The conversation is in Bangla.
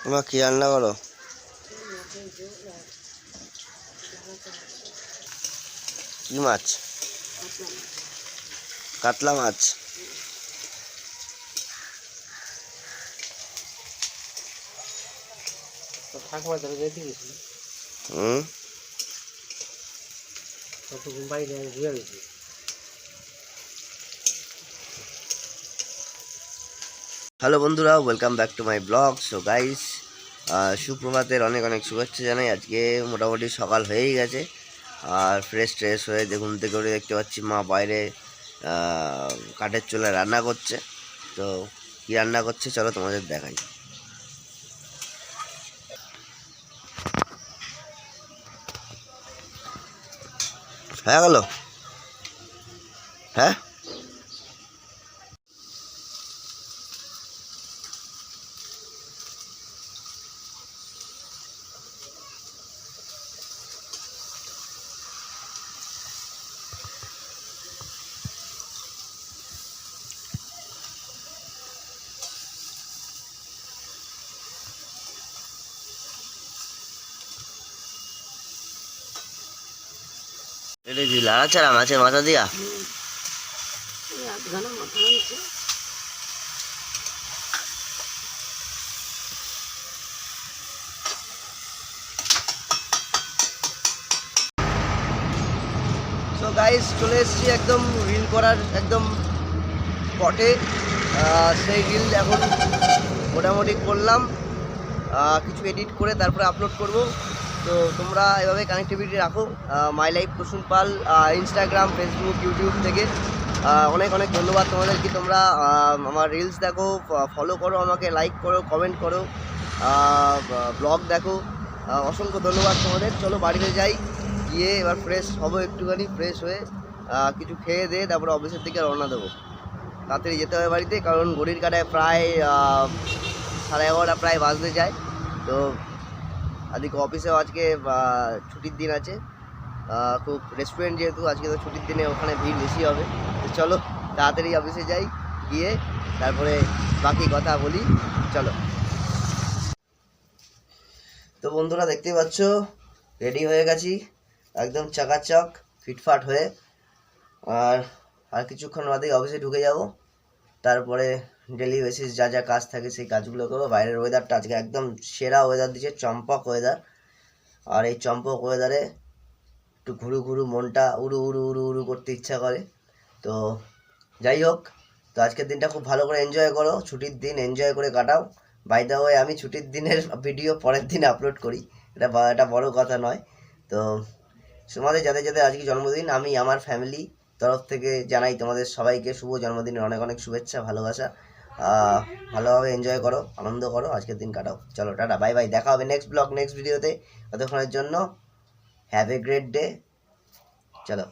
তোমার কি রান্না করো? কি মাছ? কাতলা মাছ। হুম? ততক্ষণ ঘুরে গেছি হ্যালো বন্ধুরা welcome back to my blog so guys সুপ্রভাতের অনেক অনেক শুভেচ্ছা জানাই। আজকে মোটামুটি সকাল হয়েই গেছে। আর ফ্রেশ ট্রেশ হয়ে দেখুন থেকে করে দেখতে পাচ্ছি মা বাইরে কাঠের চুলায় রান্না করছে। তো কী রান্না করছে চলো তোমাদের দেখাই। হ্যাঁ গেল? হ্যাঁ? এটা কি লাড়াচাড়া মাছের মাথা দিয়া? গাইস চলে এসেছি একদম রিল করার একদম স্পটে সেই রিল এখন মোটামুটি করলাম। কিছু এডিট করে তারপরে আপলোড করব। তো তোমরা এভাবে কানেক্টিভিটি রাখো my life Kusum Pal Instagram Facebook YouTube থেকে। অনেক অনেক ধন্যবাদ তোমাদেরকে। তোমরা আমার রিলস দেখো ফলো করো আমাকে লাইক করো কমেন্ট করো ব্লগ দেখো। অসংখ্য ধন্যবাদ তোমাদের। চলো বাড়িতে যাই, গিয়ে এবার ফ্রেশ হব একটুখানি ফ্রেশ হয়ে কিছু খেয়ে দিয়ে তারপরে অফিসের দিকে রওনা দেবো। তাড়াতাড়ি যেতে হবে বাড়িতে, কারণ ঘড়ির কাটায় প্রায় সাড়ে এগারোটা, প্রায় বাজতে যায়। তো আজকে অফিসেও আজকে ছুটির দিন আছে। খুব রেস্টুরেন্ট যেহেতু, আজকে তো ছুটির দিনে ওখানে ভিড় বেশি হবে। তো চলো, তাড়াতাড়ি অফিসে যাই, গিয়ে তারপরে বাকি কথা বলি। চলো। তো বন্ধুরা, দেখতেই পাচ্ছ রেডি হয়ে গেছি। একদম চাকাচক, ফিটফাট হয়ে। আর আর কিছুক্ষণ বাদেই অফিসে ঢুকে যাব। তারপরে ডেলি বেসিস যা যা কাজ থাকে সেই কাজগুলো করব। বাইরের ওয়েদারটা আজকে একদম সেরা ওয়েদার দিচ্ছে, চম্পক ওয়েদার আর এই চম্পক ওয়েদারে একটু ঘুরু ঘুরু মনটা উড়ু উড়ু উড়ু উড়ু করতে ইচ্ছা করে। তো যাই হোক, তো আজকের দিনটা খুব ভালো করে এনজয় করো। ছুটির দিন এনজয় করে কাটাও। বাই দ্য ওয়ে আমি ছুটির দিনের ভিডিও পরের দিন আপলোড করি। এটা এটা বড় কথা নয়। তো তোমাদের, যাদের যাদের আজকে জন্মদিন, আমি আমার ফ্যামিলি তরফ থেকে জানাই তোমাদের সবাইকে শুভ জন্মদিনের অনেক অনেক শুভেচ্ছা, ভালোবাসা। ভালোভাবে এনজয় করো, আনন্দ করো, আজকের দিন কাটাও। চলো, টাটা বাই বাই দেখা হবে নেক্সট ব্লগ নেক্সট ভিডিওতে ততক্ষণের জন্য হ্যাভ এ গ্রেট ডে চলো।